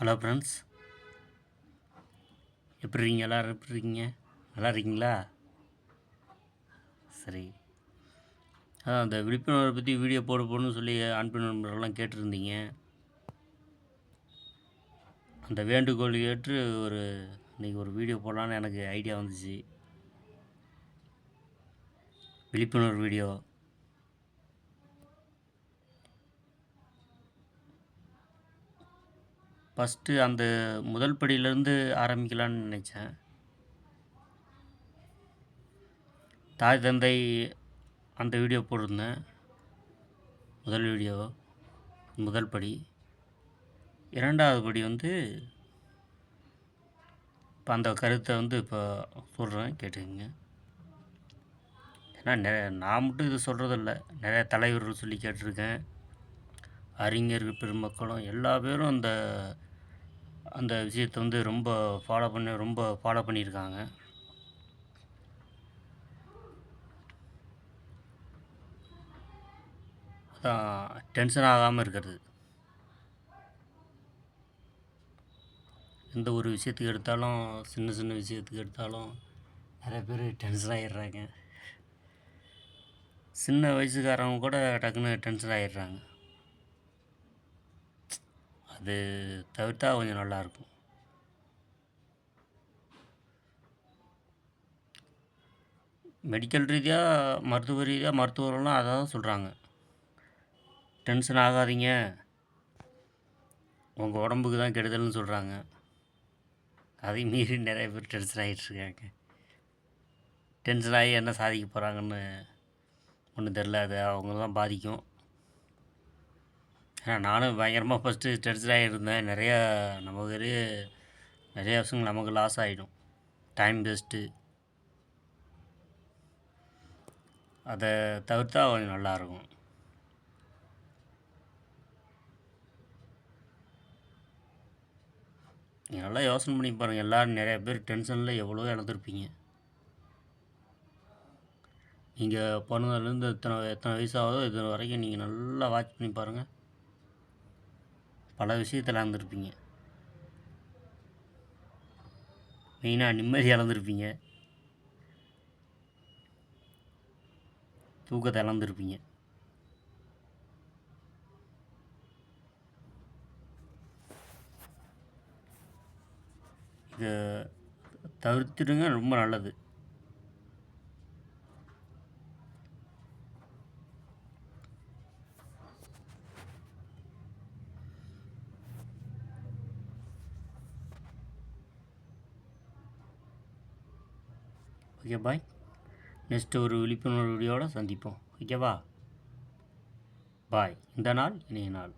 Hello friends. எப்படி இருக்கீங்க? எல்லோரும் எப்படி இருக்கீங்க? நல்லா இருக்கீங்களா? சரி. அதான் அந்த விழிப்புணர்வை பற்றி வீடியோ போட போடணும்னு சொல்லி அன்பு நண்பர்கள்லாம் கேட்டிருந்தீங்க. அந்த வேண்டுகோள் ஏற்று ஒரு இன்றைக்கி ஒரு வீடியோ போடலான்னு எனக்கு ஐடியா வந்துச்சு. விழிப்புணர்வு வீடியோ ஃபஸ்ட்டு அந்த முதல் படியிலேருந்து ஆரம்பிக்கலான்னு நினச்சேன். தாய் தந்தை அந்த வீடியோ போட்டிருந்தேன். முதல் வீடியோ முதல் படி. இரண்டாவது படி வந்து இப்போ அந்த கருத்தை வந்து இப்போ சொல்கிறேன் கேட்டுக்கங்க. ஏன்னா நிறைய நான் மட்டும் இது சொல்கிறதில்ல நிறைய தலைவர்கள் சொல்லி கேட்டிருக்கேன். அறிஞர்கள் பெருமக்களும் எல்லா பேரும் அந்த அந்த விஷயத்தை வந்து ரொம்ப ஃபாலோ பண்ண ரொம்ப ஃபாலோ பண்ணியிருக்காங்க. அதான் டென்ஷன் ஆகாமல் இருக்கிறது. எந்த ஒரு விஷயத்துக்கு எடுத்தாலும் சின்ன சின்ன விஷயத்துக்கு எடுத்தாலும் நிறைய பேர் டென்ஷன் ஆகிடுறாங்க சின்ன வயசுக்காரவங்க கூட டக்குன்னு டென்ஷன் ஆகிடுறாங்க அது தவிர்த்தா கொஞ்சம் நல்லாயிருக்கும். மெடிக்கல் ரீதியாக மருத்துவ ரீதியாக மருத்துவர்கள்லாம் அதை தான் சொல்கிறாங்க டென்ஷன் ஆகாதீங்க. உங்கள் உடம்புக்கு தான் கெடுதல்னு சொல்கிறாங்க அதையும் மீறி நிறைய பேர் டென்ஷன் ஆகிட்டுருக்காங்க டென்ஷன் ஆகி என்ன சாதிக்க போகிறாங்கன்னு ஒன்றும் தெரில. அது அவங்க தான் பாதிக்கும். ஏன்னா நானும் பயங்கரமாக ஃபஸ்ட்டு டென்ஷன் ஆகியிருந்தேன் நிறையா நமக்கு நிறைய விஷயங்கள் நமக்கு லாஸ் ஆகிடும் டைம் வேஸ்ட்டு அதை தவிர்த்தா கொஞ்சம் நல்லாயிருக்கும் நீங்கள் நல்லா யோசனை பண்ணி பாருங்கள் எல்லோரும் நிறைய பேர் டென்ஷனில் எவ்வளோ இழந்திருப்பீங்க. நீங்கள் பிறந்ததுலேருந்து எத்தனை எத்தனை வயசாகுதோ இது வரைக்கும் நீங்கள் நல்லா வாட்ச் பண்ணி பாருங்கள் பல விஷயத்தில் இழந்திருப்பீங்க மெயினாக நிம்மதி இழந்திருப்பீங்க தூக்கத்தை இழந்திருப்பீங்க இதை தவிர்த்துடுங்க ரொம்ப நல்லது. ஓகே பாய் நெக்ஸ்ட்டு ஒரு விழிப்புணர்வு வீடியோட சந்திப்போம். ஓகேவா? பாய் இந்த நாள் இனிய நாள்.